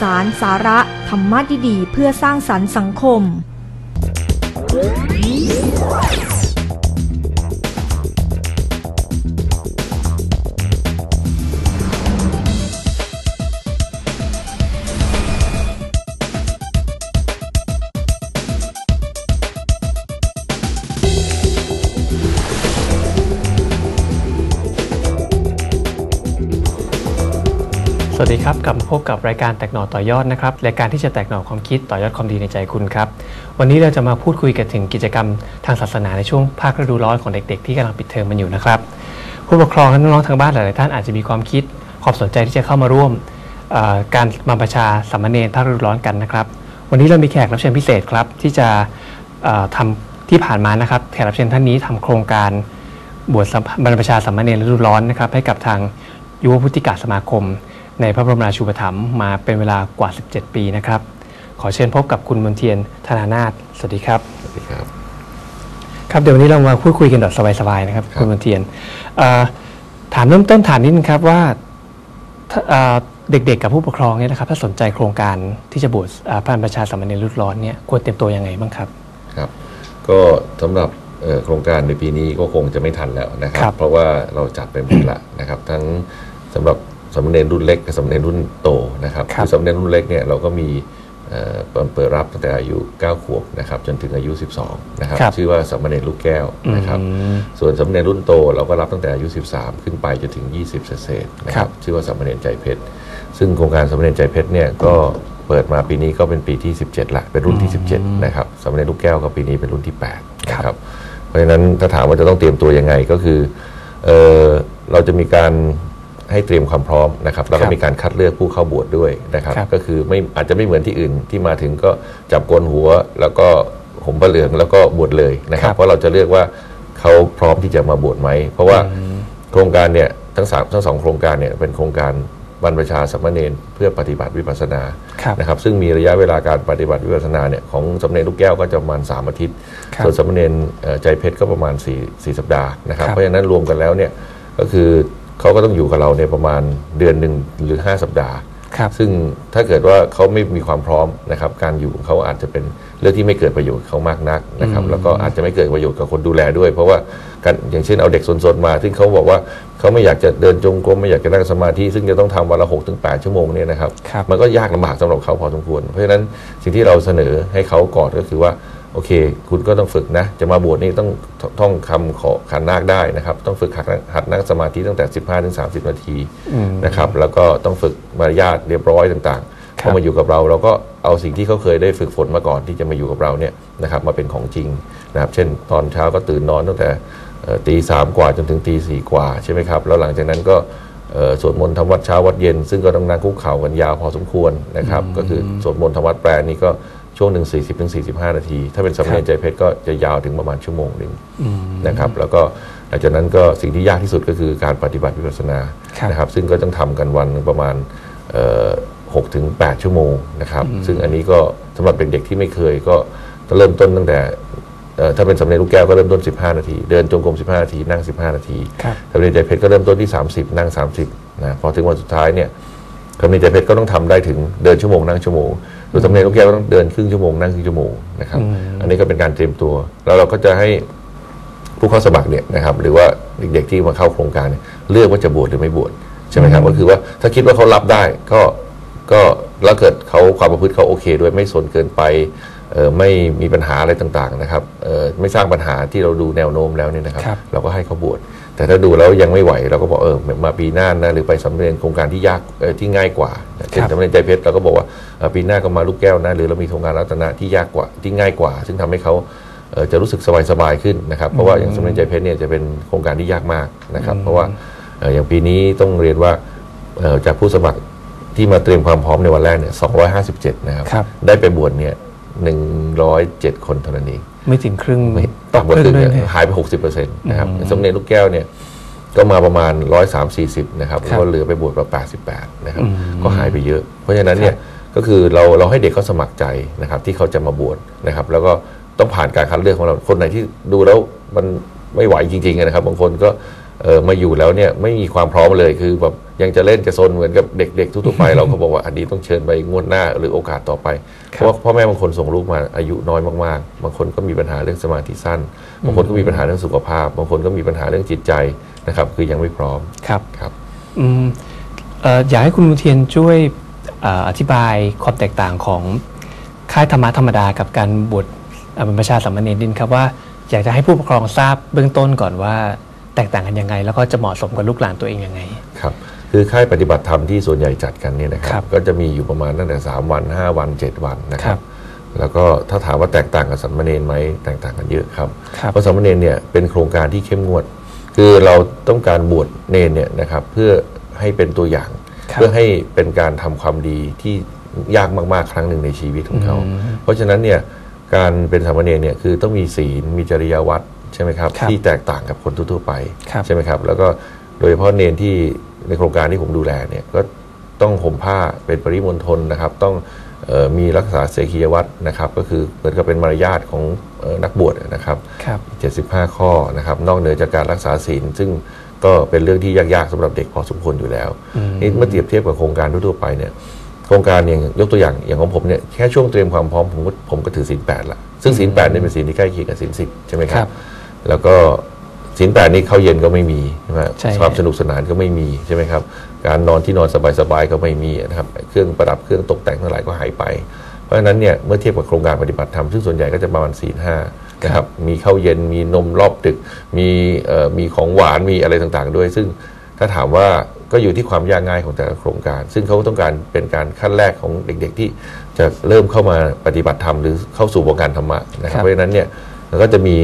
สารสาระธรรมะดีๆ เพื่อสร้างสรรค์สังคม สวัสดีครับ กลับมาพบกับรายการแตกหน่อต่อยอดนะครับ รายการที่จะแตกหน่อความคิดต่อยอดความดีในใจคุณครับ วันนี้เราจะมาพูดคุยกันถึงกิจกรรมทางศาสนาในช่วงภาคฤดูร้อนของเด็กๆ ที่กำลังปิดเทอมมันอยู่นะครับ ผู้ปกครองและน้องๆทางบ้านหลายๆท่านอาจจะมีความคิดความสนใจที่จะเข้ามาร่วมการมาประชาสามเณรภาคฤดูร้อนกันนะครับ วันนี้เรามีแขกรับเชิญพิเศษครับที่จะเอ่อทำที่ผ่านมานะครับแขกรับเชิญท่านนี้ทำโครงการบวชบรรพชาสามมเณรฤดูร้อนนะครับให้กับทางยุวพุทธิกาสมาคม ในพระบรมราชูปถัมภ์มาเป็นเวลากว่า 17 ปีนะครับ ขอเชิญพบกับคุณมนเทียนธนานาถสวัสดีครับ สวัสดีครับ ครับเดี๋ยววันนี้เรามาพูดคุยกันแบบสบายๆนะครับครับคุณมนเทียนเอ่อถามเริ่มต้นถามนิดนึงครับว่าถ้าเอ่อเด็กๆกับผู้ปกครองเนี่ยนะครับถ้าสนใจโครงการที่จะบวชอ่าพระบรรพชาสามเณรรุ่นร้อนเนี่ยควรเตรียมตัวยังไงบ้างครับครับก็สำหรับเอ่อโครงการในปีนี้ก็คงจะไม่ทันแล้วนะครัครับบเพราะว่าเราจัดไปหมดละนะครับ ทั้งสำหรับ สามเณรรุ่นเล็กกับสามเณรรุ่นโตนะครับครับสามเณรรุ่นเล็กเนี่ยเราก็มีเอ่อเปิดรับตั้งแต่อายุ 9 ขวบนะครับจนถึงอายุ 12 นะครับครับชื่อว่าสามเณรลูกแก้วนะครับอืมส่วนสามเณรรุ่นโตเราก็รับตั้งแต่อายุ 13 ขึ้นไปจนถึง 20 เศษๆนะคครัรับบชื่อว่าสามเณรใจเพชร ซึ่งโครงการสามเณรใจเพชรเนี่ยก็เปิดมาปีนี้ก็เป็นปีที่ 17ละเป็นรุ่นที่ 17 นะครับสามเณรลูกแก้วก็ปีนี้เป็นรุ่นที่8นะครับ เพราะฉะนั้นถ้าถามว่าจะต้องเตรียมตัวยังไงก็คือเออเราจะมีการ ให้เตรียมความพร้อมนะครับแล้วก็ครับมีการคัดเลือกผู้เข้าบวชดด้วยนะครับครับ ก็คือไม่อาจจะไม่เหมือนที่อื่นที่มาถึงก็จับโกนหัว แล้วก็ห่มผ้าเหลืองแล้วก็บวชเลยนะครัครับบเพราะเราจะเลือกว่าเขาพร้อมที่จะมาบวชไหม เพราะว่าโครงการเนี่ยทั้งสามทั้งสองโครงการเนี่ยเป็นโครงการบรรพชาสามเณรเพื่อปฏิบัติวิปัสสนาครับนะครับซึ่งมีระยะเวลาการปฏิบัติวิปัสสนาเนี่ยของสามเณรลูกแก้วก็จะประมาณ 3 อาทิตย์ครับส่วนสามเณรเอ่อใจเพชรก็ประมาณ4 4สัปดาห์นะครับครับเพราะฉะนั้นรวมกันแล้วเนี่ยก็คือ เขาก็ต้องอยู่กับเราเนี่ยประมาณเดือนหนึ่งหรือ 5 สัปดาห์ครับซึ่งถ้าเกิดว่าเขาไม่มีความพร้อมนะครับ การอยู่ของเขาอาจจะเป็นเรื่องที่ไม่เกิดประโยชน์กับเขามากนักนะครับ แล้วก็อาจจะไม่เกิดประโยชน์กับคนดูแลด้วย เพราะว่าการอย่างเช่นเอาเด็กสนๆมา ซึ่งเขาบอกว่าเขาไม่อยากจะเดินจงกรมไม่อยากจะนั่งสมาธิซึ่งจะต้องทำวันละหกถึงแปดชั่วโมงเนี่ยนะครับครับมันก็ยากลำบากสำหรับเขาพอสมควร เพราะฉะนั้นสิ่งที่เราเสนอให้เขาก่อนก็คือว่าโอเค คุณก็ต้องฝึกนะ จะมาบวชนี่ต้องท่องคำขอขันนาคได้นะครับ ต้องฝึกหัดนั่งหัดนั่งสมาธิตั้งแต่ 15ถึง30 นาทีอืมนะครับ แล้วก็ต้องฝึกมารยาทเรียบร้อยต่างๆครับพอมาอยู่กับเราเราก็เอาสิ่งที่เขาเคยได้ฝึกฝนมาก่อนที่จะมาอยู่กับเราเนี่ยนะครับมาเป็นของจริงนะครับ เช่น ตอนเช้าก็ตื่นนอนตั้งแต่เอ่อตีสามกว่าจนถึงตีสี่กว่าใช่ไหมครับ แล้วหลังจากนั้นก็เอ่อสวดมนต์ทำวัดเช้าวัดเย็น ซึ่งก็ต้องนั่งคุกเข่ากันยาวพอสมควรนะครับ ก็คือสวดมนต์ทำวัดแปลนี่ก็ ช่วงหนึ่ง40ถึง45 นาที ถ้าเป็นสามเณรใจเพชรก็จะยาวถึงประมาณชั่วโมงหนึ่งอืมนะครับแล้วก็หลังจากนั้นก็สิ่งที่ยากที่สุดก็คือการปฏิบัติวิปัสสนาครับนะครับซึ่งก็ต้องทำกันวันหนึ่งประมาณหกถึงแปดชั่วโมงนะครับซึ่งอันนี้ก็สำหรับเด็กๆที่ไม่เคยก็ต้องเริ่มต้นตั้งแต่เอ่อถ้าเป็นสำเร็จลูกแก้วก็เริ่มต้น 15 นาที เดินจงกรม 15 นาที นั่ง 15 นาทีครับสำเร็จใจเพชรก็เริ่มต้นที่ 30 นั่ง 30นะพอถึงวันสุดท้ายเนี่ยสำเร็จใจเพชรก็ต้องทำได้ถึงเดินชั่วโมงนั่งชั่วโมง ส่วนสำเร็จลูกแก้วก็ต้องเดินครึ่งชั่วโมงนั่งครึ่งชั่วโมงนะครับอืมอันนี้ก็เป็นการเตรียมตัว แล้วเราก็จะให้ผู้เข้าสมัครเนี่ยนะครับ หรือว่าเด็กๆที่มาเข้าโครงการเนี่ยเลือกว่าจะบวชหรือไม่บวชใช่ไหมครับก็คือว่าถ้าคิดว่าเขารับได้ก็ก็แล้วเกิดเขาความประพฤติเขาโอเค ด้วยไม่สนเกินไปเอ่อไม่มีปัญหาอะไรต่างๆนะครับเอ่อไม่สร้างปัญหาที่เราดูแนวโน้มแล้วเนี่ยนะครับครับเราก็ให้เขาบวช แต่ถ้าดูแล้วยังไม่ไหวเราก็บอกเออมาปีหน้านะหรือไปสำเร็จโครงการที่ยากเอ่อที่ง่ายกว่าเช่นครับสำเร็จใจเพชรเราก็บอกว่าเอ่อปีหน้าก็มาลูกแก้วนะหรือเรามีโครงการรัตนะที่ยากกว่าที่ง่ายกว่า ซึ่งทำให้เขาเอ่อจะรู้สึกสบายๆขึ้นนะครับเพราะว่าอย่างสมเด็จใจเพชรเนี่ยจะเป็นโครงการที่ยากมากนะครับ เพราะว่าเอ่ออย่างปีนี้ต้องเรียนว่าเอ่อจากผู้สมัครที่มาเตรียมความพร้อมในวันแรกเนี่ย257 นะครับครับได้ไปบวชเนี่ย107 คนเท่านั้นเอง ไม่ถึงครึ่งไม่ ตกต่ำกว่าครึ่งครึ่งด้วยเนี่ยเนี่ยหายไป 60%นะครับสมเด็จลูกแก้วเนี่ยก็มาประมาณ130-40 นะครับครัแล้บวก็เหลือไปบวชประ88 นะครับอืมก็หายไปเยอะ เพราะฉะนั้นเนี่ยก็คือเราเราให้เด็กเขาสมัครใจนะครับที่เขาจะมาบวชนะครับ แล้วก็ต้องผ่านการคัดเลือกของเราคนไหนที่ดูแล้วมันไม่ไหวจริงๆนะครับบางคนก็ เออมาอยู่แล้วเนี่ยไม่มีความพร้อมเลยคือแบบยังจะเล่นจะซนเหมือนกับเด็ก ๆ ทั่วๆไป เราก็บอกว่าอันนี้ต้องเชิญไปงวดหน้าหรือโอกาสต่อไป เพครับราะว่าพ่อแม่บางคนส่งลูกมาอายุน้อยมากๆ บางคนก็มีปัญหาเรื่องสมาธิสั้น บางคนก็มีปัญหาเรื่องสุขภาพ บางคนก็มีปัญหาเรื่องจิตใจนะครับ คือยังไม่พร้อมครับครับอืมเอ่ออยากให้คุณบุญเทียนช่วยเอ่ออธิบายความแตกต่างของค่ายธรรมะธรรมดากับการบวชเอ่อบรรพชาสามเณรดินครับว่าอยากจะให้ผู้ปกครองทราบเบื้องต้นก่อนว่า แตกต่างกันยังไง แล้วก็จะเหมาะสมกับลูกหลานตัวเองยังไง ครับ คือค่ายปฏิบัติธรรมที่ส่วนใหญ่จัดกันเนี่ยนะคครัรับบ ก็จะมีอยู่ประมาณตั้งแต่ 3 วัน 5 วัน 7 วันนะคครัรับ บ แล้วก็ถ้าถามว่าแตกต่างกับสัมมเนนไหมแตกต่างกันเยอะครับครับเพราะสัมมเนนเนี่ยเป็นโครงการที่เข้มงวด คือเราต้องการบวชเนนเนี่ยนะครับเพื่อให้เป็นตัวอย่าง ครับเพื่อให้เป็นการทำความดีที่ยากมากๆ ครั้งหนึ่งในชีวิตของเขา อืม เพราะฉะนั้นเนี่ยการเป็นสามเณรเนี่ยคือต้องมีศีลมีจริยวัตรใช่ไหมครับครับที่แตกต่างกับคนทั่ว ๆ ไปครับใช่ไหมครับแล้วก็โดยเฉพาะเนนที่ในโครงการที่ผมดูแลเนี่ยก็ต้องห่มผ้าเป็นปริมณฑลนะครับ ต้องเออมีรักษาเสขียวัตรนะครับ ก็คือเหมือนกับเป็นมารยาทของเอ่อนักบวชนะครับครับ 75 ข้อนะครับ นอกเหนือจากการรักษาศีล ซึ่งก็เป็นเรื่องที่ยากๆสำหรับเด็กพอสมควรอยู่แล้วอืมนี่เมื่อเทียบเทียบกับโครงการทั่วๆไปเนี่ยโครงการอย่างยกตัวอย่างอย่างของผมเนี่ยแค่ช่วงเตรียมความพร้อมผมก็ผมก็ถือศีลแปดละซึ่งศีลแปดเนี่ยเป็นศีลที่ใกล้เคียงกับศีลสิบใช่ไหมคครัรับบ แล้วก็ศีลแปดนี่เข้าเย็นก็ไม่มีใช่ไหมใช่ความสนุกสนานก็ไม่มีใช่ไหมครับ การนอนที่นอนสบายๆก็ไม่มีนะครับ เครื่องประดับเครื่องตกแต่งทั้งหลายก็หายไป เพราะฉะนั้นเนี่ยเมื่อเทียบกับโครงการปฏิบัติธรรมซึ่งส่วนใหญ่ก็จะประมาณศีลห้านะครับ มีข้าวเย็นมีนมรอบดึก มีเอ่อมีของหวานมีอะไรต่างๆ ด้วย ซึ่งถ้าถามว่าก็อยู่ที่ความยากง่ายของแต่ละโครงการ ซึ่งเขาต้องการเป็นการขั้นแรกของเด็กๆที่จะเริ่มเข้ามาปฏิบัติธรรมหรือเข้าสู่วงการธรรมะนะคครัรับบเพราะฉะนั้นเนี่ยมันก็จะมี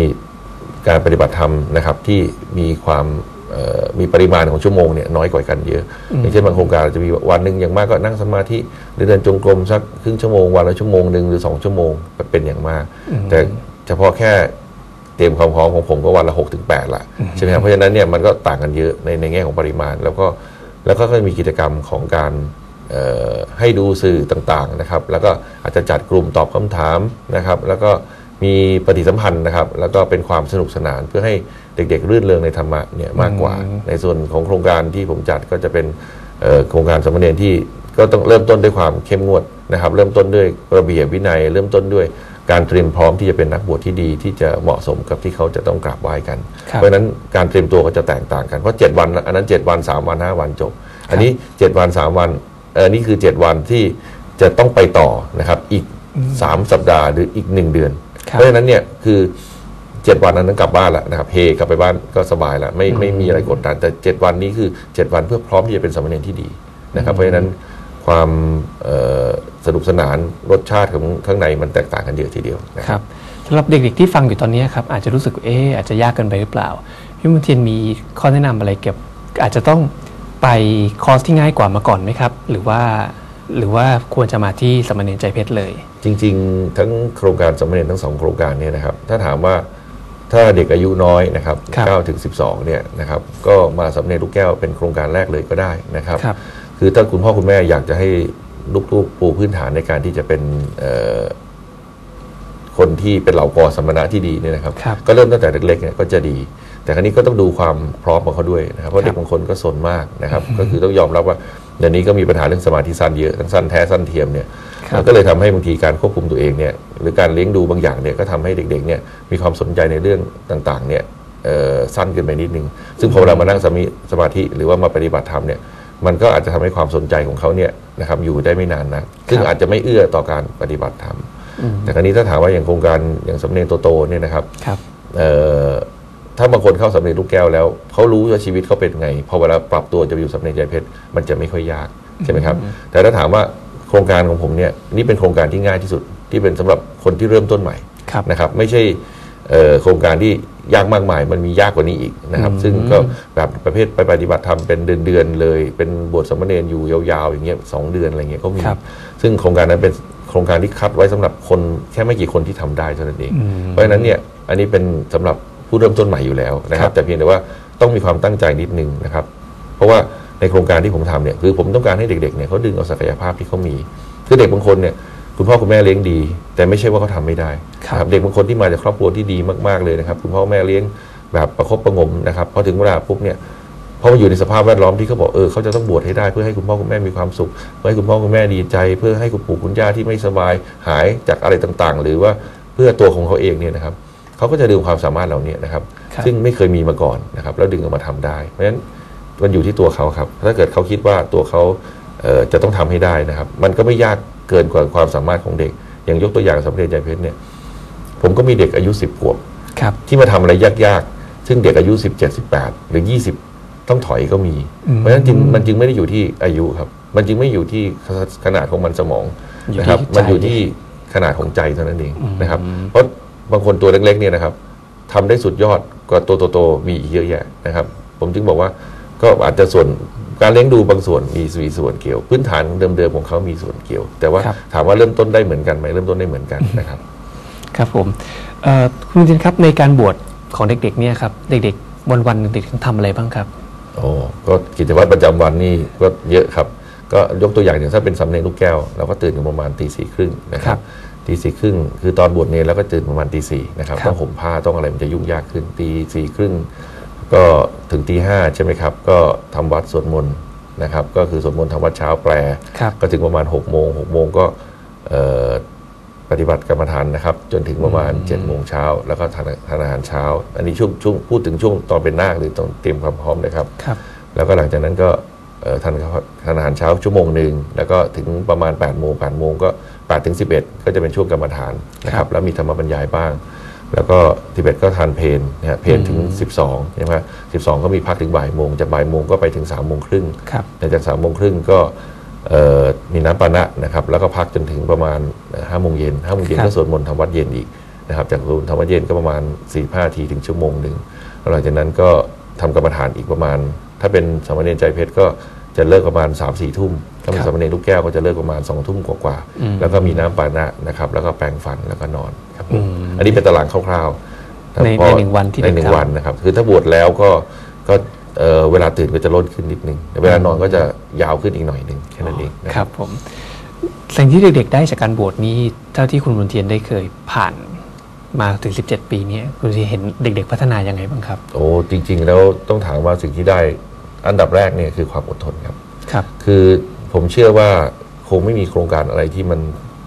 การปฏิบัติธรรมนะครับที่มีความเอ่อมีปริมาณของชั่วโมงเนี่ยน้อยกว่ากันเยอะ อย่างเช่นบางโครงการอาจจะมีวันหนึ่งอย่างมากก็นั่งสมาธิหรือเดินจงกรมสักครึ่งชั่วโมงวันละชั่วโมงหนึ่งหรือสองชั่วโมงเป็นอย่างมาก แต่เฉพาะแค่เตรียมความพร้อมของผมก็วันละหกถึงแปดละใช่ไหมครับเพราะฉะนั้นเนี่ยมันก็ต่างกันเยอะในในแง่ของปริมาณ แล้วก็แล้วก็มีกิจกรรมของการเอ่อให้ดูสื่อต่างๆนะครับ แล้วก็อาจจะจัดกลุ่มตอบคำถามนะครับ แล้วก็ มีปฏิสัมพันธ์นะครับ แล้วก็เป็นความสนุกสนานเพื่อให้เด็กๆรื่นเริงในธรรมะเนี่ยมากกว่าอืมในส่วนของโครงการที่ผมจัดก็จะเป็นเอ่อโครงการสามเณรที่ก็ต้องเริ่มต้นด้วยความเข้มงวดนะครับ เริ่มต้นด้วยระเบียบวินัย เริ่มต้นด้วยการเตรียมพร้อมที่จะเป็นนักบวชที่ดีที่จะเหมาะสมกับที่เขาจะต้องกราบไหว้กันครับเพราะฉะนั้นการเตรียมตัวก็จะแตกต่างกันเพราะ7วันอันนั้น 7 วัน 3 วัน 5 วันจบ อันนี้ 7 วัน 3 วันเออนี่คือ 7 วันที่จะต้องไปต่อนะครับอีก 3 สัปดาห์หรืออีก 1 เดือนครับ เพราะฉะนั้นเนี่ยคือเจ็ดวันนั้นกลับบ้านแล้วนะครับเฮกลับไปบ้านก็สบายแล้วไม่ไม่มีอะไรกดดันแต่เจ็ดวันนี้คือเจ็ดวันเพื่อพร้อมที่จะเป็นสามเณรที่ดีนะครับเพราะฉะนั้นความเอ่อสนุกสนานรสชาติของข้างในมันแตกต่างกันเยอะทีเดียวนะคครัรับบสำหรับเด็กๆที่ฟังอยู่ตอนนี้ครับอาจจะรู้สึกเอ๊ะอาจจะยากเกินไปหรือเปล่าพี่มุนเทียนมีข้อแนะนำอะไรเกี่ยวกับอาจจะต้องไปคอร์สที่ง่ายกว่ามาก่อนไหมครับ หรือว่าหรือว่าควรจะมาที่สามเณรใจเพชรเลย จริง ๆ ทั้งโครงการสามเณรทั้งสองโครงการเนี่ยนะครับ ถ้าถามว่าถ้าเด็กอายุน้อยนะครับครับ9ถึง12เนี่ยนะครับ ก็มาสามเณรลูกแก้วเป็นโครงการแรกเลยก็ได้นะครับครับ คือถ้าคุณพ่อคุณแม่อยากจะให้ลูกๆปูพื้นฐานในการที่จะเป็นเอ่อคนที่เป็นเหล่ากอสมณะที่ดีเนี่ยนะครับครับ ก็เริ่มตั้งแต่เล็กๆเนี่ยก็จะดี แต่ครั้นี้ก็ต้องดูความพร้อมของเขาด้วยนะครับ เพราะครับเด็กบางคนก็สนมากนะครับ ก็คือต้องยอมรับว่าเดี๋ยวนี้ก็มีปัญหาเรื่องสมาธิสั้นเยอะทั้งสั้นแท้สั้นเทียมเนี่ยครับมัน ก็เลยทำให้บางทีการควบคุมตัวเองเนี่ยหรือการเลี้ยงดูบางอย่างเนี่ยก็ทำให้เด็กๆเนี่ยมีความสนใจในเรื่องต่างๆเนี่ยเอ่อสั้นเกินไปนิดนึง ซึ่งพอเรามานั่งสมาธิสมาธิหรือว่ามาปฏิบัติธรรมเนี่ยมันก็อาจจะทำให้ความสนใจของเขาเนี่ยนะครับอยู่ได้ไม่นานนะซึ่งอาจจะไม่เอื้อต่อการปฏิบัติธรรมอืมแต่ครั้นี้ถ้าถามว่าอย่างโครงการอย่างสำเนียงโตๆเนี่ยนะครับครับเอ่อถ้าบางคนเข้าสำเนียงลูกแก้วแล้วเขารู้ว่าชีวิตเขาเป็นไงพอเวลาปรับตัวจะไปอยู่สำเนียงใจเพชรมันจะไม่ค่อยยากใช่ไหมครับ แต่ถ้าถามว่าโครงการของผมเนี่ยนี่เป็นโครงการที่ง่ายที่สุดที่เป็นสำหรับคนที่เริ่มต้นใหม่ครับนะครับ ไม่ใช่เอ่อโครงการที่ยากมากมาย มันมียากกว่านี้อีกนะครับอืมซึ่งก็แบบประเภทไปปฏิบัติธรรมเป็นเดือนๆเลย เป็นบทสามเณรอยู่ยาวๆ อย่างเงี้ยสองเดือนอะไรเงี้ยก็มีครับซึ่งโครงการนั้นเป็นโครงการที่คัดไว้สำหรับคนแค่ไม่กี่คนที่ทำได้เท่านั้นเองอืมเพราะฉะนั้นเนี่ยอันนี้เป็นสำหรับผู้เริ่มต้นใหม่อยู่แล้วนะคครัรับบแต่เพียงแต่ว่าต้องมีความตั้งใจนิดนึงนะครับ เพราะว่า ในโครงการที่ผมทำเนี่ยคือผมต้องการให้เด็กๆเนี่ยเขาดึงเอาศักยภาพที่เขามีคือเด็กบางคนเนี่ยคุณพ่อคุณแม่เลี้ยงดี แต่ไม่ใช่ว่าเขาทำไม่ได้ครับนะเด็กบางคนที่มาจากครอบครัวที่ดีมากๆเลยนะครับ คุณพ่อคุณแม่เลี้ยงแบบประคบประหงมนะครับพอถึงเวลาปุ๊บเนี่ยพอมาอยู่ในสภาพแวดล้อมที่เขาบอกเออเขาจะต้องบวชให้ได้เพื่อให้คุณพ่อคุณแม่มีความสุขเพื่อให้คุณพ่อคุณแม่ดีใจ เพื่อให้คุณปู่คุณย่าที่ไม่สบายหายจากอะไรต่างๆ หรือว่าเพื่อตัวของเขาเองเนี่ยนะครับเขาก็จะดึงความสามารถเหล่านี้นะครับครับซึ่งไม่เคยมีมาก่อนนะครับแล้วดึงออกมาทำได้ เพราะฉะนั้น มันอยู่ที่ตัวเขาครับ ถ้าเกิดเขาคิดว่าตัวเขาเอ่อจะต้องทำให้ได้นะครับ มันก็ไม่ยากเกินกว่าความสามารถของเด็ก อย่างยกตัวอย่างสำเร็จใจเพชรเนี่ย ผมก็มีเด็กอายุ 10ขวบครับที่มาทำอะไรยากๆ ซึ่งเด็กอายุ 17 18 หรือ 20 ต้องถอยก็มีอืมเพราะฉะนั้นจึงมันจึงไม่ได้อยู่ที่อายุครับ มันจึงไม่อยู่ที่ขนาดของมันสมองอยู่นะครับที่ใจมันอยู่ที่ขนาดของใจเท่านั้นเองอืมนะครับ เพราะบางคนตัวเล็กๆเนี่ยนะครับทำได้สุดยอดกว่าตัวโตๆมีอีกเยอะแยะนะครับ ผมจึงบอกว่า ก็อาจจะส่วนการเลี้ยงดูบางส่วนมีมีส่วนเกี่ยว พื้นฐานเดิมๆของเขามีส่วนเกี่ยว แต่ว่าครับ ถามว่าเริ่มต้นได้เหมือนกันไหมเริ่มต้นได้เหมือนกันนะครับ ครับผมเอ่อคุณจินครับในการบวชของเด็กๆเนี่ยครับเด็กๆวันวันๆเด็กๆต้องทำอะไรบ้างครับ โอ้ก็กิจวัตรประจำวันนี่ก็เยอะครับ ก็ยกตัวอย่างอย่างถ้าเป็นสำเนียงลูกแก้วเราก็ตื่นกันประมาณตีสี่ครึ่งนะคครัรับบตีสี่ครึ่งคือตอนบวชเนรแล้วก็ตื่นประมาณตีสี่นะครับครับ ต้องห่มผ้าต้องอะไรมันจะยุ่งยากขึ้นตีสี่ครึ่ง ก็ถึงตีห้าใช่ไหมครับ ก็ทำวัดสวดมนต์นะครับ ก็คือสวดมนต์ทำวัดเช้าแปลครับก็ถึงประมาณ6กโมงหกโมงก็เอ่อปฏิบัติกรรมฐานนะครับ จนถึงประมาณ7จ็ดโมงเช้าแล้วก็ทานทานอาหารเช้า อันนี้ช่วงช่วงพูดถึงช่วงตอนเป็นนาคหรือตอนเตรียมความพร้อมนะครับครับ แล้วก็หลังจากนั้นก็เอ่อทานข้าวทานอาหารเช้าชั่วโมงหนึ่งแล้วก็ถึงประมาณ8ปดโมงแปดโมงก็8ปดถึงสิก็จะเป็นช่วงกรรมฐานนะคครัรับบแล้วมีธรรมบรรยายบ้าง แล้วก็ทิเบตก็ทานเพนนะฮะเพนถึง 12ใช่ไหมสิบสองก็มีพักถึงบ่ายโมงจากบ่ายโมงก็ไปถึง3ามโมงครึ่งครับหลังจากสามโมงครึ่งก็เอ่อมีน้ำปานะนะครับแล้วก็พักจนถึงประมาณห้าโมงเย็นห้าโมงเย็นครับก็สวดมนต์ทำวัดเย็นอีกนะครับจากสวดมนต์ทำวัดเย็นก็ประมาณสี่ห้าทีถึงชั่วโมงหนึ่งแล้วหลังจากนั้นก็ทำกรรมฐานอีกประมาณ ถ้าเป็นสามเณรใจเพชรก็จะเลิกประมาณ3ามสี่ทุ่มถ้าเป็นครับสามเณรลูกแก้วก็จะเลิกประมาณ2องทุ่มกว่าอืมๆแล้วก็มีน้ำปานะนะครับแล้วก็แปรงฟันแล้วก็นอน ครับผมอืมอันนี้เป็นตารางคร่าวๆในพอในหนึ่งวันที่ในหนึ่งเด็กทำวันนะครับ คือถ้าบวชแล้วก็ก็เอ่อเวลาตื่นก็จะลดขึ้นนิดนึงแต่เวลานอนก็จะยาวขึ้นอีกหน่อยหนึ่งแค่นั้นเองนะครับผมสิ่งที่เด็กๆได้จากการบวชนี้เท่าที่คุณบุญเทียนได้เคยผ่านมาถึง 17 ปีเนี้คุณบุญเทียนเห็นเด็ก ๆ พัฒนายังไงบ้างครับ โอ้จริง ๆ แล้วต้องถามว่าสิ่งที่ได้อันดับแรกเนี่ยคือความอดทนครับครับ คือผมเชื่อว่าคงไม่มีโครงการอะไรที่มัน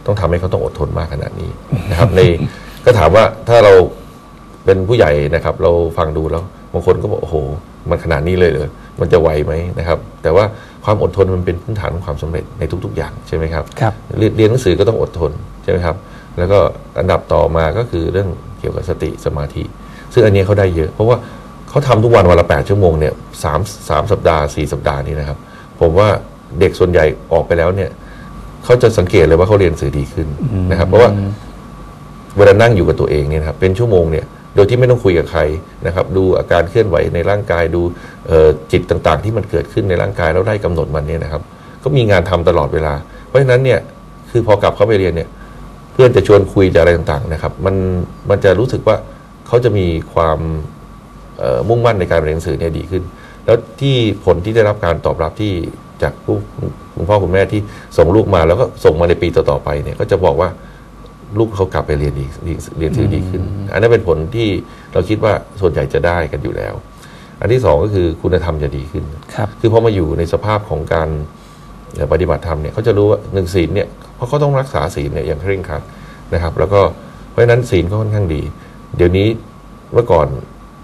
ต้องทำให้เขาต้องอดทนมากขนาดนี้นะครับ ในก็ถามว่าถ้าเราเป็นผู้ใหญ่นะครับ เราฟังดูแล้วบางคนก็บอกโอ้โห มันขนาดนี้เลยเหรอมันจะไหวไหมนะครับ แต่ว่าความอดทนมันเป็นพื้นฐานของความสำเร็จในทุก ๆ อย่างใช่ไหมครับครับเรียนเรียนหนังสือก็ต้องอดทนใช่ไหมครับ แล้วก็อันดับต่อมาก็คือเรื่องเกี่ยวกับสติสมาธิ ซึ่งอันนี้เขาได้เยอะ เพราะว่าเขาทำทุกวันวันละแปดชั่วโมงเนี่ยสามสามสัปดาห์สี่สัปดาห์นี้นะครับ ผมว่าเด็กส่วนใหญ่ออกไปแล้วเนี่ย เขาจะสังเกตเลยว่าเขาเรียนหนังสือดีขึ้นนะครับ เพราะว่าเวลานั่งอยู่กับตัวเองเนี่ยนะครับเป็นชั่วโมงเนี่ยโดยที่ไม่ต้องคุยกับใครนะครับ ดูอาการเคลื่อนไหวในร่างกายดูเอ่อจิตต่างๆ ที่มันเกิดขึ้นในร่างกายแล้วได้กำหนดมันเนี่ยนะครับ ก็มีงานทำตลอดเวลา เพราะฉะนั้นเนี่ยคือพอกลับเข้าไปเรียนเนี่ยเพื่อนจะชวนคุยจะอะไรต่างๆนะครับ มันมันจะรู้สึกว่าเขาจะมีความเอ่อมุ่งมั่นในการเรียนหนังสือเนี่ยดีขึ้น แล้วที่ผลที่ได้รับการตอบรับที่ จากผู้คุณพ่อคุณแม่ที่ส่งลูกมาแล้วก็ส่งมาในปีต่อๆไปเนี่ยก็จะบอกว่าลูกเขากลับไปเรียนดีดีเรียนถือดีขึ้น อันนั้นเป็นผลที่เราคิดว่าส่วนใหญ่จะได้กันอยู่แล้ว อันที่สองก็คือคุณธรรมจะดีขึ้นครับคือพอมาอยู่ในสภาพของการเอ่อปฏิบัติธรรมเนี่ยเขาจะรู้ว่าหนึ่งศีลเนี่ยเพราะเขาต้องรักษาศีลเนี่ยอย่างเคร่งครัดนะครับ แล้วก็เพราะฉะนั้นศีลก็ค่อนข้างดี เดี๋ยวนี้เมื่อก่อน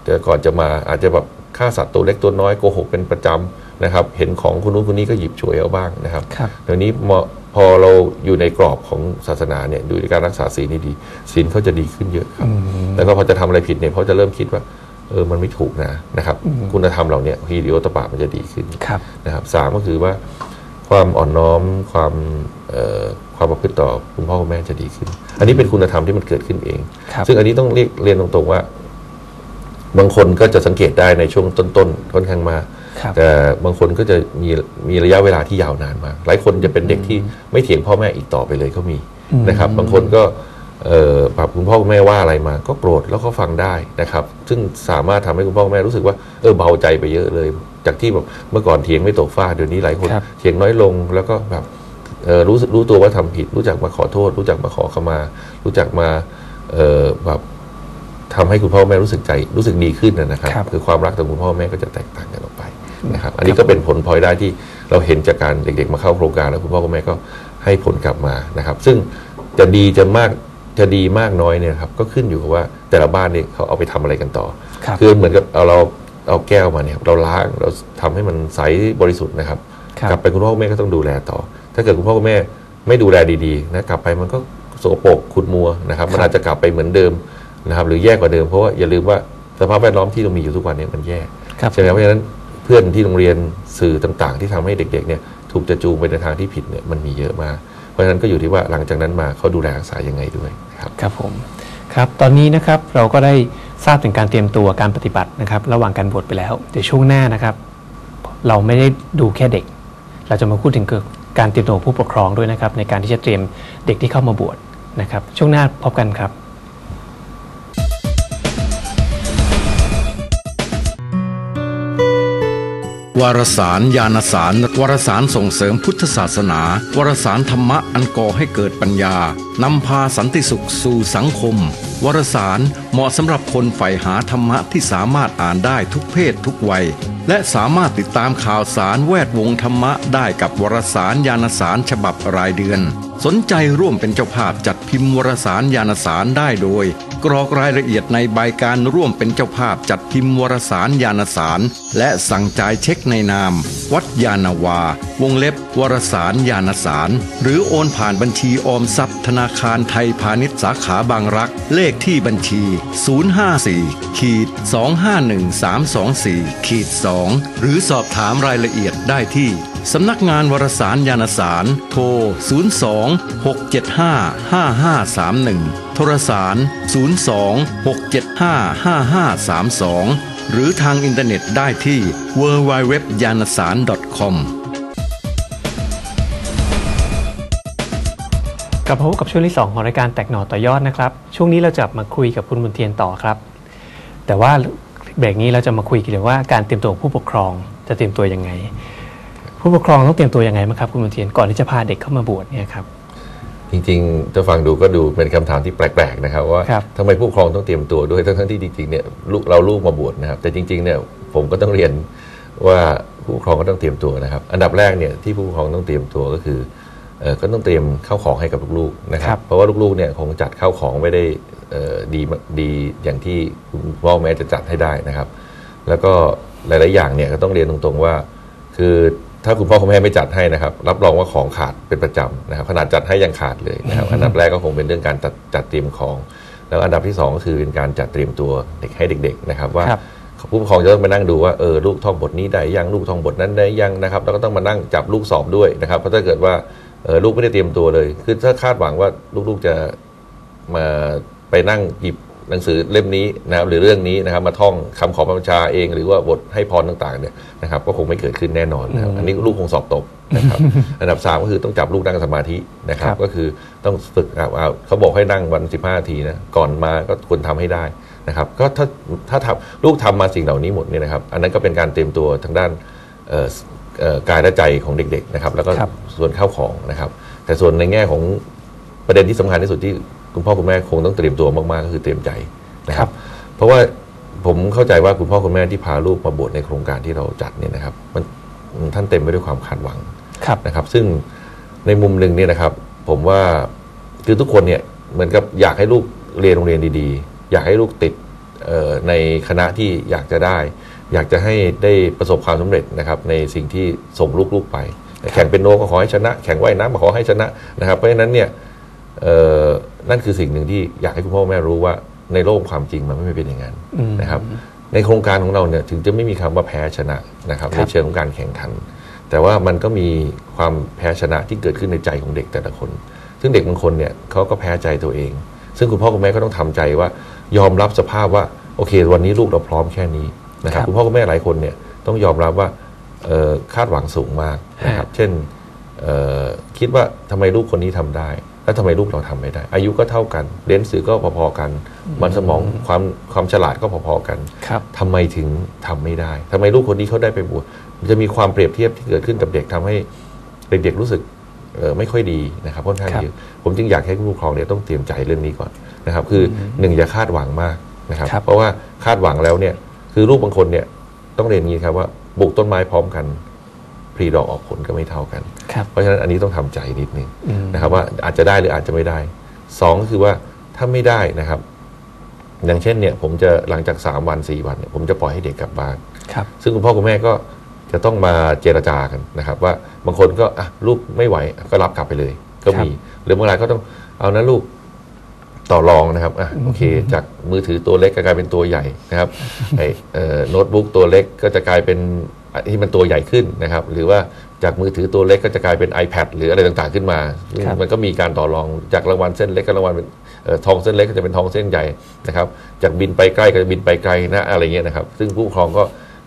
แต่ก่อนจะมาอาจจะแบบฆ่าสัตว์ตัวเล็กตัวน้อยโกหกเป็นประจำ นะครับเห็นของคนนู้นคนนี้ก็หยิบฉวยเอาบ้างนะครับครับเดี๋ยวนี้มพอเราอยู่ในกรอบของศาสนาเนี่ยดูในการรักษาศีลนี่ดีศีลเขาจะดีขึ้นเยอะครับแล้วก็พอจะทำอะไรผิดเนี่ยเขาจะเริ่มคิดว่าเออมันไม่ถูกนะนะครับ คุณธรรมเหล่าเนี้ฮีริโอตปะมันจะดีขึ้นครับนะครับสามก็คือว่าความอ่อนน้อมความเอ่อความประพฤติต่อคุณพ่อคุณแม่จะดีขึ้น อันนี้เป็นคุณธรรมที่มันเกิดขึ้นเองครับซึ่งอันนี้ต้องเรียกเรียนตรงๆว่า บางคนก็จะสังเกตได้ในช่วงต้นๆค่อนข้างมากครับ แต่บางคนก็จะมีมีระยะเวลาที่ยาวนานมาก หลายคนจะเป็นเด็กที่ไม่เถียงพ่อแม่อีกต่อไปเลยก็มีนะครับ บางคนก็เอ่อแบบคุณพ่อคุณแม่ว่าอะไรมา ก็โกรธแล้วก็ฟังได้นะครับ ซึ่งสามารถทำให้คุณพ่อคุณแม่รู้สึกว่าเออเบาใจไปเยอะเลย จากที่แบบเมื่อก่อนเถียงไม่ตกฟากเดี๋ยวนี้หลายคนครับเถียงน้อยลงแล้วก็แบบเอ่อรู้สึกรู้ตัวว่าทำผิด รู้จักมาขอโทษ รู้จักมาขอขมา รู้จักมาเอ่อแบบทำให้คุณพ่อคุณแม่รู้สึกใจรู้สึกดีขึ้นนะครับครับคือความรักต่อคุณพ่อคุณแม่ก็จะแตกต่างกั นออกไปนะครับอันนี้ก็เป็นผลพลอยได้ที่เราเห็นจากการเด็กๆ มาเข้าโครงการแล้วคุณพ่อคุณแม่ก็ให้ผลกลับมานะครับ ซึ่งจะดีจะมากจะดีมากน้อยเนี่ยครับก็ขึ้นอยู่กับว่าแต่ละบ้านเนี่ยเขาเอาไปทำอะไรกันต่อครับคือเหมือนกับเอาเราเอาแก้วมาเนี่ยครับเราล้างเราทำให้มันใสบริสุทธิ์นะครับครับกลับไปคุณพ่อคุณแม่ก็ต้องดูแลต่อ ถ้าเกิดคุณพ่อคุณแม่ไม่ดูแลดีๆนะกลับไปมันก็สกปรกขุดมัวนะครับ มันอาจจะกลับไปเหมือนเดิมนะครับ หรือแย่กว่าเดิมเพราะว่าอย่าลืมว่าสภาพแวดล้อมที่เรามีอยู่ทุกวันนี้มันแย่ครับใช่ไหมเพราะฉะนั้น เพื่อนที่โรงเรียนสื่อต่างๆ ที่ทำให้เด็กๆเนี่ยถูกจะจูงไปในทางที่ผิดเนี่ยมันมีเยอะมาก เพราะฉะนั้นก็อยู่ที่ว่าหลังจากนั้นมาเขาดูแลรักษายังไงด้วยครับครับผมครับตอนนี้นะครับเราก็ได้ทราบถึงการเตรียมตัวการปฏิบัตินะครับ ระหว่างการบวชไปแล้วเดี๋ยวช่วงหน้านะครับ เราไม่ได้ดูแค่เด็ก เราจะมาพูดถึงเกี่ยวกับการเตรียมตัวผู้ปกครองด้วยนะครับ ในการที่จะเตรียมเด็กที่เข้ามาบวชนะครับ ช่วงหน้าพบกันครับ วารสารยานสาร วารสารส่งเสริมพุทธศาสนา วารสารธรรมะอันก่อให้เกิดปัญญานำพาสันติสุขสู่สังคม วารสารเหมาะสำหรับคนใฝ่หาธรรมะที่สามารถอ่านได้ทุกเพศทุกวัย และสามารถติดตามข่าวสารแวดวงธรรมะได้กับวารสารยานสารฉบับรายเดือน สนใจร่วมเป็นเจ้าภาพจัดพิมพ์วารสารยานสารได้โดย กรอกรายละเอียดในใบการร่วมเป็นเจ้าภาพจัดพิมพ์วารสารยานสาร และสั่งจ่ายเช็คในนาม วัดยานาวา วงเล็บวารสารยานสาร หรือโอนผ่านบัญชีออมทรัพย์ธนาคารไทยพาณิชย์สาขาบางรัก เลขที่บัญชี 054ขีด251324ขีด2หรือสอบถามรายละเอียดได้ที่ สำนักงานวารสารยานสาร โทร 02 675 5531 โทรสาร 02 675 5532 หรือทางอินเทอร์เน็ตได้ที่ www ยานสาร .com กลับมาพบกับช่วงที่ 2 ของรายการแตกหน่อต่อยอดนะครับ ช่วงนี้เราจะมาคุยกับคุณบุญเทียนต่อครับ แต่ว่าเบรกนี้เราจะมาคุยเกี่ยวกับว่าการเตรียมตัวของผู้ปกครองจะเตรียมตัวยังไง ผู้ปกครองต้องเตรียมตัวยังไงบ้างครับคุณบุญเทียนก่อนที่จะพาเด็กเข้ามาบวชเนี่ยครับจริงๆ จะฟังดูก็ดูเป็นคำถามที่แปลกๆนะครับว่าครับทำไมผู้ปกครองต้องเตรียมตัวด้วยทั้งๆที่จริงๆเนี่ยลูกเราลูกมาบวชนะครับ แต่จริงๆเนี่ยผมก็ต้องเรียนว่าผู้ปกครองก็ต้องเตรียมตัวนะครับ อันดับแรกเนี่ยที่ผู้ปกครองต้องเตรียมตัวก็คือเอ่อก็ต้องเตรียมข้าวของให้กับลูกๆนะคครัรับบเพราะว่าลูกๆเนี่ยคงจัดข้าวของไม่ได้เอ่อดีดีอย่างที่คุณพ่อแม่จะจัดให้ได้นะครับ แล้วก็หลายๆอย่างเนี่ยก็ต้องเรียนตรงๆว่า คือ ถ้าคุณพ่อคุณแม่ไม่จัดให้นะครับ รับรองว่าของขาดเป็นประจำนะครับขนาดจัดให้ยังขาดเลยนะครับอันดับแรกก็คงเป็นเรื่องการจัดจัดเตรียมของ แล้วอันดับที่สองก็คือเป็นการจัดเตรียมตัวเด็กให้เด็ก ๆ นะครับว่าครับผู้ปกครองจะต้องมานั่งดูว่าเออลูกท่องบทนี้ได้ยังลูกท่องบทนั้นได้ยังนะครับแล้วก็ต้องมานั่งจับลูกสอบด้วยนะครับเพราะถ้าเกิดว่าเออลูกไม่ได้เตรียมตัวเลย คือถ้าคาดหวังว่าลูกๆจะมาไปนั่งหยิบ หนังสือเล่มนี้นะครับหรือเรื่องนี้นะครับมาท่องคำขอพระบัญชาเอง หรือว่าบทให้พรต่างๆเนี่ยนะครับก็คงไม่เกิดขึ้นแน่นอนนะครับอันนี้ลูกคงสอบตกนะครับอันดับสามก็คือต้องจับลูกนั่งสมาธินะครับครับก็คือต้องฝึกเอาเอาเขาบอกให้นั่งวัน 15นาทีนะก่อนมาก็ควรทำให้ได้นะครับก็ถ้าถ้าทำลูกทำมาสิ่งเหล่านี้หมดเนี่ยนะครับ อันนั้นก็เป็นการเตรียมตัวทางด้านเอ่อเอ่อกายและใจของเด็กๆนะครับแล้วก็ครับส่วนข้าวของนะครับ แต่ส่วนในแง่ของประเด็นที่สำคัญที่สุดที่ คุณพ่อคุณแม่คงต้องเตรียมตัวมากๆก็คือเตรียมใจนะคครัรับบเพราะว่าผมเข้าใจว่าคุณพ่อคุณแม่ที่พาลูกมาบวชในโครงการที่เราจัดเนี่ยนะครับมันท่านเต็มไปด้วยความคาดหวังครับนะครับ ซึ่งในมุมหนึ่งเนี่ยนะครับ ผมว่าคือทุกคนเนี่ยเหมือนกับอยากให้ลูกเรียนโรงเรียนดีๆ อยากให้ลูกติดเอ่อในคณะที่อยากจะได้ อยากจะให้ได้ประสบความสำเร็จนะครับ ในสิ่งที่ส่งลูกๆไป แข่งเป็นโนก็ขอให้ชนะ แข่งว่ายน้ำก็ขอให้ชนะนะครับ เพราะฉะนั้นเนี่ยเอ่อ นั่นคือสิ่งหนึ่งที่อยากให้คุณพ่อคุณแม่รู้ว่าในโลกความจริงมันไม่เป็นอย่างนั้นอืมนะครับ ในโครงการของเราเนี่ยถึงจะไม่มีคำว่าแพ้ชนะนะครับครัในบเชิงของการแข่งขัน แต่ว่ามันก็มีความแพ้ชนะที่เกิดขึ้นในใจของเด็กแต่ละคน ซึ่งเด็กบางคนเนี่ยเขาก็แพ้ใจตัวเอง ซึ่งคุณพ่อคุณแม่ก็ต้องทำใจว่ายอมรับสภาพว่าโอเค วันนี้ลูกเราพร้อมแค่นี้นะครับครับคุณพ่อคุณแม่หลายคนเนี่ยต้องยอมรับว่าเอ่อคาดหวังสูงมากนะครับ เช่นเอ่อคิดว่าทำไมลูกคนนี้ทำได้ แล้วทำไมลูกเราทำไม่ได้ อายุก็เท่ากันเรียนหนังสือก็พอๆกัน มันสมองความความฉลาดก็พอๆกันครับทำไมถึงทำไม่ได้ทำไมลูกคนนี้เขาได้ไปบวชมันจะมีความเปรียบเทียบที่เกิดขึ้นกับเด็กทำให้เด็กๆรู้สึกเอ่อไม่ค่อยดีนะครับค่อนข้างครับเยอะผมจึงอยากให้ผู้ปกครองเนี่ยต้องเตรียมใจเรื่องนี้ก่อนนะครับคืออหนึ่งอย่าคาดหวังมากนะครับครับ เพราะว่าคาดหวังแล้วเนี่ยคือลูกบางคนเนี่ยต้องเรียนอย่างนี้ครับว่าปลูกต้นไม้พร้อมกัน ผลิดอกออกผลก็ไม่เท่ากันครับเพราะฉะนั้นอันนี้ต้องทำใจนิดนึงอืมนะครับว่าอาจจะได้หรืออาจจะไม่ได้สองก็คือว่าถ้าไม่ได้นะครับ อย่างเช่นเนี่ย ผมจะหลังจากสามวันสี่วันเนี่ยผมจะปล่อยให้เด็กกลับบ้านครับซึ่งคุณพ่อคุณแม่ก็จะต้องมาเจรจากันนะครับ ว่าบางคนก็อะลูกไม่ไหวก็รับกลับไปเลย ก็มีหรือบางรายก็ต้องเอานะลูกต่อรองนะครับอะโอเค จากมือถือตัวเล็กก็กลายเป็นตัวใหญ่นะครับไอเอ่อโน้ตบุ๊กตัวเล็กก็จะกลายเป็นอะ ที่มันตัวใหญ่ขึ้นนะครับ หรือว่าจากมือถือตัวเล็กก็จะกลายเป็น iPad หรืออะไรต่างๆขึ้นมาซึ่งครับมันก็มีการต่อรองจากรางวัลเส้นเล็กกับรางวัลเป็นเอ่อทองเส้นเล็กก็จะเป็นทองเส้นใหญ่นะครับ จากบินไปใกล้ก็จะบินไปไกลนะอะไรเงี้ยนะครับ ซึ่งผู้ปกครองก็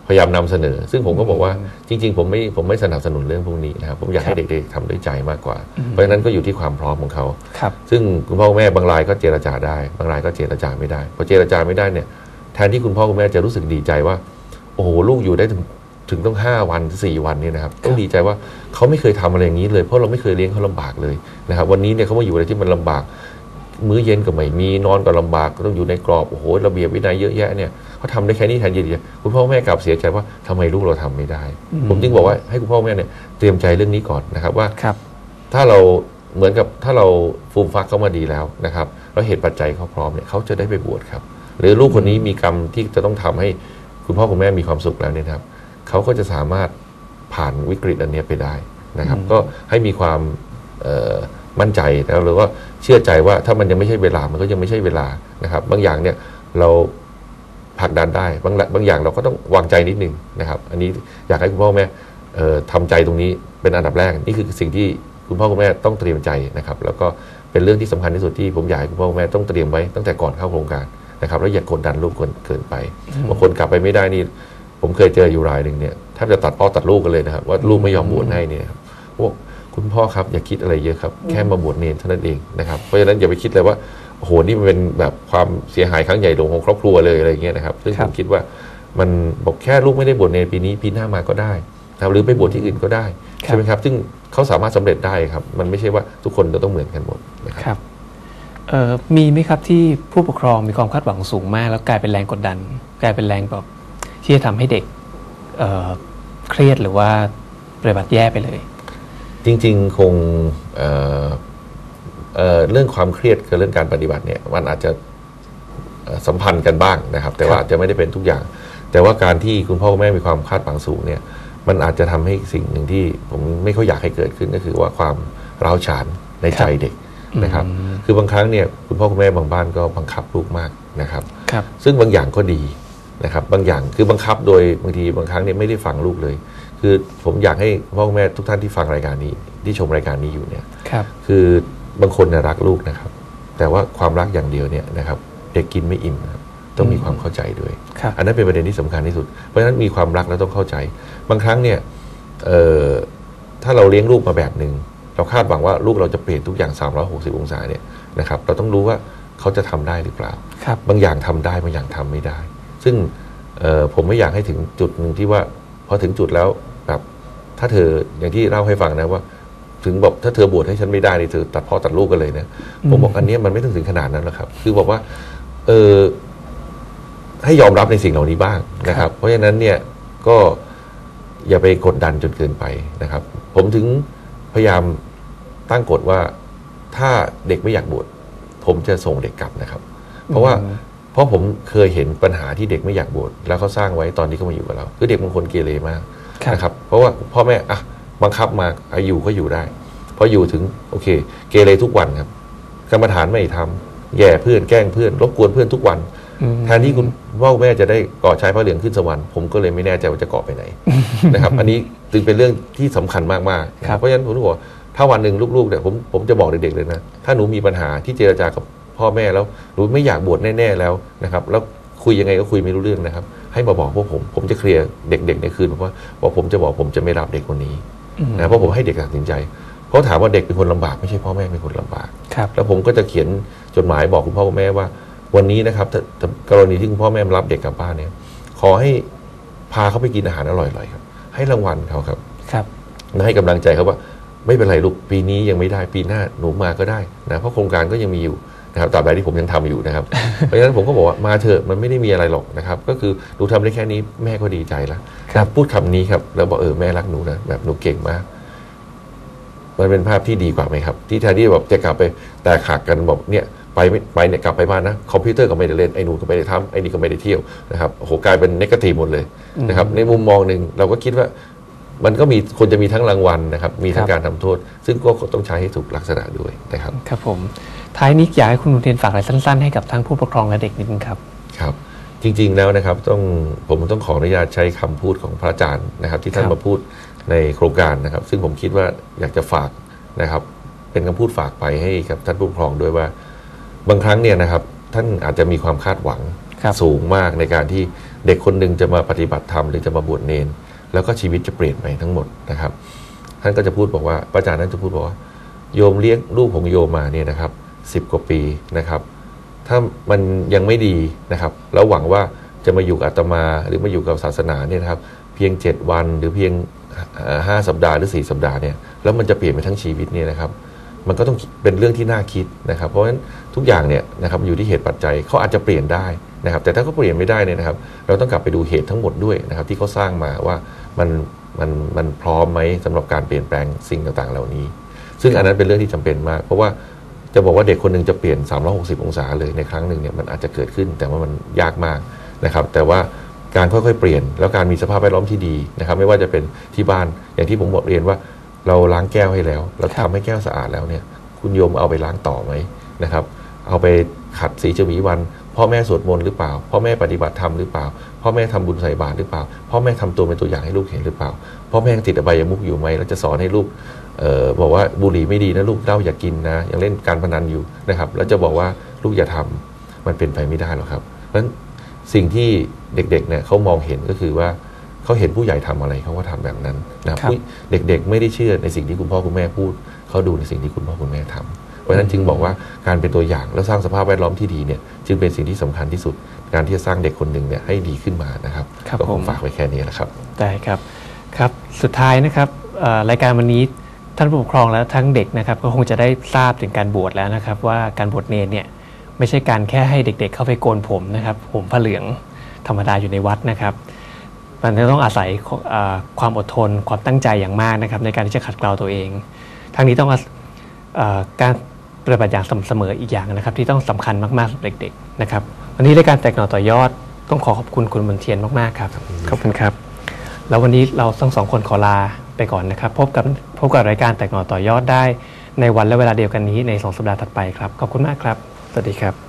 พยายามนำเสนอ ซึ่งผมก็บอกว่าจริง ๆ ผมไม่ผมไม่สนับสนุนเรื่องพวกนี้นะครับผมอยากให้เด็กๆทำด้วยใจมากกว่า เพราะฉะนั้นก็อยู่ที่ความพร้อมของเขาครับซึ่งคุณพ่อคุณแม่บางรายก็เจรจาได้ บางรายก็เจรจาไม่ได้พอเจรจาไม่ได้เนี่ยแทนที่คุณพ่อคุณแม่จะรู้สึกดีใจว่าโอ้โหลูกอยู่ได้ถึง ถึงต้องห้าวันสี่วันเนี่ยนะครับต้องดีใจว่าเขาไม่เคยทำอะไรอย่างนี้เลย เพราะเราไม่เคยเลี้ยงเขาลำบากเลยนะครับวันนี้เนี่ยเขามาอยู่อะไรที่มันลำบาก มื้อเย็นก็ไม่มีนอนก็ลำบากต้องอยู่ในกรอบโอ้โหระเบียบวินัยเยอะแยะเนี่ยเขาทำได้แค่นี้แทนเดียวคุณพ่อคุณแม่กลับเสียใจว่าทำไมลูกเราทำไม่ได้อืมผมจึงบอกว่าให้คุณพ่อคุณแม่เนี่ยเตรียมใจเรื่องนี้ก่อนนะครับว่าครับถ้าเราเหมือนกับถ้าเราฟูมฟักเขามาดีแล้วนะครับแล้วเหตุปัจจัยเขาพร้อมเนี่ยเขาจะได้ไปบวชครับ หรือลูกคนนี้มีกรรมที่จะต้องทำให้คุณพ่อคุณแม่มีความสุขแล้วเนี่ยนะครับ เขาก็จะสามารถผ่านวิกฤตอันเนี้ยไปได้นะครับอืมก็ให้มีความเอ่อมั่นใจแล้วหรือว่าเชื่อใจว่าถ้ามันยังไม่ใช่เวลามันก็ยังไม่ใช่เวลานะครับ บางอย่างเนี่ยเราผลักดันได้บางบางอย่างเราก็ต้องวางใจนิดนึงนะครับ อันนี้อยากให้คุณพ่อคุณแม่เอ่อทำใจตรงนี้เป็นอันดับแรก นี่คือสิ่งที่คุณพ่อคุณแม่ต้องเตรียมใจนะครับ แล้วก็เป็นเรื่องที่สำคัญที่สุดที่ผมอยากให้คุณพ่อคุณแม่ต้องเตรียมไว้ตั้งแต่ก่อนเข้าโครงการนะครับ แล้วอย่ากดดันลูกเกินเกินไปบางคนกลับไปไม่ได้นี่ ผมเคยเจออยู่รายหนึ่งเนี่ยแทบจะตัดพ่อตัดลูกกันเลยนะครับ ว่าลูกไม่ยอมบวชให้เนี่ยครับพวกคุณพ่อครับอย่าคิดอะไรเยอะครับ แค่มาบวชเนรเท่านั้นเองนะครับเพราะฉะนั้นอย่าไปคิดเลยว่าโอ้โหนี่มันเป็นแบบความเสียหายครั้งใหญ่หลวงของครอบครัวเลยอะไรอย่างเงี้ยนะครับซึ่งครัผบมคิดว่ามันบอกแค่ลูกไม่ได้บวชเนรปีนี้ปีหน้ามาก็ได้นะครับหรือไปบวชที่อื่นก็ได้ใช่ไหมครับ ซึ่งเขาสามารถสำเร็จได้ครับ มันไม่ใช่ว่าทุกคนจะต้องเหมือนกันหมดนะครับครับเอ่อมีไหมครับที่ผู้ปกครองมีความคาดหวังสูงมาก แล้วกลายเป็นแรงกดดัน กลายเป็นแรงแบบ ที่จะทำให้เด็กเอ่อเครียดหรือว่าปฏิบัติแย่ไปเลย จริงๆคงเอ่อเอ่อเรื่องความเครียดกับเรื่องการปฏิบัติเนี่ยมันอาจจะเอ่อสัมพันธ์กันบ้างนะครับ แต่ว่าครับอาจจะไม่ได้เป็นทุกอย่าง แต่ว่าการที่คุณพ่อคุณแม่มีความคาดหวังสูงเนี่ยมันอาจจะทำให้สิ่งหนึ่งที่ผมไม่ค่อยอยากให้เกิดขึ้นก็คือว่าความร้าวฉานในใจเด็กนะครับ คือบางครั้งเนี่ยคุณพ่อคุณแม่บางบ้านก็บังคับลูกมากนะครับครับซึ่งบางอย่างก็ดี นะครับบางอย่างคือบังคับโดยบางทีบางครั้งเนี่ยไม่ได้ฟังลูกเลย คือผมอยากให้พ่อคุณแม่ทุกท่านที่ฟังรายการนี้ที่ชมรายการนี้อยู่เนี่ยครับคือบางคนเนี่ยรักลูกนะครับ แต่ว่าความรักอย่างเดียวเนี่ยนะครับเด็กกินไม่อิ่มนะครับต้องมีความเข้าใจด้วยครับอันนั้นเป็นประเด็นที่สำคัญที่สุด เพราะฉะนั้นมีความรักแล้วต้องเข้าใจ บางครั้งเนี่ยเอ่อถ้าเราเลี้ยงลูกมาแบบหนึ่งเราคาดหวังว่าลูกเราจะเปลี่ยนทุกอย่าง 360 องศาเนี่ยนะครับ เราต้องรู้ว่าเขาจะทำได้หรือเปล่าครับบางอย่างทำได้บางอย่างทำไม่ได้ ซึ่งเอ่อผมไม่อยากให้ถึงจุดหนึ่งที่ว่าพอถึงจุดแล้วแบบถ้าเธออย่างที่เล่าให้ฟังนะว่า ถึงบอกถ้าเธอบวชให้ฉันไม่ได้นี่เธอตัดพ่อตัดลูกกันเลยนะผมบอกอันเนี้ยมันไม่ต้องถึงขนาดนั้นหรอกครับ คือบอกว่า เออให้ยอมรับในสิ่งเหล่านี้บ้างนะครับ เพราะฉะนั้นเนี่ยก็อย่าไปกดดันจนเกินไปนะครับ ผมถึงพยายามตั้งกฎว่าถ้าเด็กไม่อยากบวชผมจะส่งเด็กกลับนะครับ เพราะว่าอืมเพ ราะผมเคยเห็นปัญหาที่เด็กไม่อยากบวชแล้วเขาสร้างไว้ตอนที่เขามาอยู่กับเราคือเด็กบางคนเกเรมากครับนะครับเพราะว่าพ่อแม่อะบังคับมาอาอยู่ก็อยู่ได้พออยู่ถึงโอเค เกเรทุกวันครับกรรมฐานไม่ทำแย่เพื่อนแกล้งเพื่อน รบกวนเพื่อนทุกวันอืมแทนที่คุณพ่อแม่จะได้เกาะชายพระเหลืองขึ้นสวรรค์ผมก็เลยไม่แน่ใจว่าจะเกาะไปไหนนะครับ อันนี้จึงเป็นเรื่องที่สำคัญมากๆนะคครัรับบเพราะฉะนั้นผมบอกว่าถ้าวันหนึ่งลูกๆเนี่ยผมผมจะบอกเด็กๆเลยนะ ถ้าหนูมีปัญหาที่เจรจากับ พ่อแม่แล้วหนูไม่อยากบวชแน่ๆแล้วนะครับ แล้วคุยยังไงก็คุยไม่รู้เรื่องนะครับ ให้มาบอกพวกผม ผมจะเคลียร์เด็ก ๆ ในคืนบอกว่าว่าผมจะบอกผมจะไม่รับเด็กคนนี้อืมนะเพราะผมให้เด็กตัดสินใจ เพราะถามว่าเด็กเป็นคนลำบากไม่ใช่พ่อแม่เป็นคนลำบากครับแล้วผมก็จะเขียนจดหมายบอกคุณพ่อคุณแม่ว่า วันนี้นะครับถ้าถ้ากรณีที่คุณพ่อแม่มารับเด็กกลับบ้านเนี่ย ขอให้พาเขาไปกินอาหารอร่อยๆครับ ให้รางวัลเขาครับ ครับและให้กำลังใจเขาว่าไม่เป็นไรลูกปีนี้ยังไม่ได้ปีหน้าหนูมาก็ได้นะเพราะโครงการก็ยังมีอยู่ นะครับตราบใดที่ผมยังทำอยู่นะครับ เพราะฉะนั้นผมก็บอกว่ามาเถอะมันไม่ได้มีอะไรหรอกนะครับ ก็คือหนูทำได้แค่นี้แม่ก็ดีใจแล้วครับพูดคำนี้ครับ แล้วบอกเออแม่รักหนูนะแบบหนูเก่งมาก มันเป็นภาพที่ดีกว่าไหมครับ ที่แทนที่แบบจะกลับไปแต่ขากกันบอกเนี่ยไปไม่ไปเนี่ยกลับไปบ้านนะคอมพิวเตอร์ก็ไม่ได้เล่นไอ้หนูก็ไม่ได้ทำไอ้นี่ก็ไม่ได้เที่ยวนะครับโอ้โหกลายเป็นนกาทีฟหมดเลยนะครับ ในมุมมองหนึ่งเราก็คิดว่ามันก็มีควรจะมีทั้งรางวัลนะครับ มีทั้คงรับการทำโทษ ซึ่งก็ต้องใช้ให้ถูกลักษณะด้วยนะครับ ครับผม ท้ายนี้อยากให้คุณอุเทนฝากอะไรสั้น ๆ ให้กับทั้งผู้ปกครองและเด็กนิดนึงครับครับ จริง ๆแล้วนะครับต้องผมต้องขออนุญาตใช้คำพูดของพระอาจารย์นะครับ ที่ท่านครับมาพูดในโครงการนะครับ ซึ่งผมคิดว่าอยากจะฝากนะครับ เป็นคำพูดฝากไปให้กับท่านผู้ปกครองด้วยว่า บางครั้งเนี่ยนะครับ ท่านอาจจะมีความคาดหวังครับสูงมากในการที่เด็กคนหนึ่งจะมาปฏิบัติธรรมหรือจะมาบวชเนน แล้วก็ชีวิตจะเปลี่ยนไปทั้งหมดนะครับ ท่านก็จะพูดบอกว่าพระอาจารย์ท่านจะพูดบอกว่าโยมเลี้ยงลูกของโยมมาเนี่ยนะครับ สิบกว่าปีนะครับ ถ้ามันยังไม่ดีนะครับ แล้วหวังว่าจะมาอยู่กับอาตมาหรือมาอยู่กับศาสนาเนี่ยนะครับ เพียง 7 วันหรือเพียงเอ่อห้าสัปดาห์หรือ 4 สัปดาห์เนี่ยแล้วมันจะเปลี่ยนไปทั้งชีวิตเนี่ยนะครับ มันก็ต้องเป็นเรื่องที่น่าคิดนะครับ เพราะฉะนั้นทุกอย่างเนี่ยนะครับอยู่ที่เหตุปัจจัยเขาอาจจะเปลี่ยนได้นะครับ แต่ถ้าเขาเปลี่ยนไม่ได้เนี่ยนะครับ เราต้องกลับไปดูเหตุทั้งหมดด้วยนะครับ ที่เขาสร้างมาว่ามันมันมันพร้อมไหมสำหรับการเปลี่ยนแปลงสิ่งต่างๆ เหล่านี้ ซึ่งอันนั้นเป็นเรื่องที่จำเป็นมาก เพราะว่า จะบอกว่าเด็กคนหนึ่งจะเปลี่ยน 360 องศาเลยในครั้งหนึ่งเนี่ยมันอาจจะเกิดขึ้น แต่ว่ามันยากมากนะครับ แต่ว่าการค่อยๆเปลี่ยน แล้วการมีสภาพแวดล้อมที่ดีนะครับ ไม่ว่าจะเป็นที่บ้านอย่างที่ผมบอกเรียนว่า เราล้างแก้วให้แล้วเราครับทำให้แก้วสะอาดแล้วเนี่ย คุณโยมเอาไปล้างต่อไหมนะครับ เอาไปขัดสีชวีวัน พ่อแม่สวดมนต์หรือเปล่า พ่อแม่ปฏิบัติธรรมหรือเปล่า พ่อแม่ทำบุญใส่บาตรหรือเปล่า พ่อแม่ทำตัวเป็นตัวอย่างให้ลูกเห็นหรือเปล่า พ่อแม่ยังติดอบายมุขอยู่ไหมแล้วจะสอนให้ลูก บอกว่าบุหรี่ไม่ดีนะลูกเหล้าอย่ากินนะยังเล่นการพนันอยู่นะครับแล้วจะบอกว่าลูกอย่าทำมันเป็นไปไม่ได้หรอกครับ เพราะฉะนั้นสิ่งที่เด็กๆเนี่ยเขามองเห็นก็คือว่าเขาเห็นผู้ใหญ่ทำอะไรเขาก็ทำแบบนั้นนะครับครับผู้เด็กๆ ไม่ได้เชื่อในสิ่งที่คุณพ่อคุณแม่พูดเขาดูในสิ่งที่คุณพ่อคุณแม่ทำเพราะฉะนั้นจึงบอกว่าการเป็นตัวอย่างแล้วสร้างสภาพแวดล้อมที่ดีเนี่ยจึงเป็นสิ่งที่สำคัญที่สุด การที่จะสร้างเด็กคนหนึ่งเนี่ยให้ดีขึ้นมานะครับครับก็คผงมฝากไว้แค่นี้แหละครับได้ครับครับ สุดท้ายนะครับเอ่อรายการวันนี้ ท่านผู้ปกครองและทั้งเด็กนะครับก็คงจะได้ทราบถึงการบวชแล้วนะครับ ว่าการบวชเนรเนี่ยไม่ใช่การแค่ให้เด็กๆเข้าไปโกนผมนะครับ ผมผ้าเหลืองธรรมดาอยู่ในวัดนะครับ มันจะต้องอาศัยเอ่อความอดทนความตั้งใจอย่างมากนะครับ ในการที่จะขัดเกลาตัวเอง ทั้งนี้ต้องอาศเอ่อการปฏิบัติอย่างสม่ำเสมออีกอย่างนะครับ ที่ต้องสำคัญมากๆสำหรับเด็กๆนะครับ วันนี้รายการแตกหน่อต่อยอดต้องขอขอบคุณคุณมนเทียนมากๆครับขอบคุณครับ แล้ววันนี้เราทั้งสองคนขอลา ไปก่อนนะครับ พบกับพบกับรายการแตกหน่อต่อยอดได้ ในวันและเวลาเดียวกันนี้ในสองสัปดาห์ถัดไปครับ ขอบคุณมากครับ สวัสดีครับ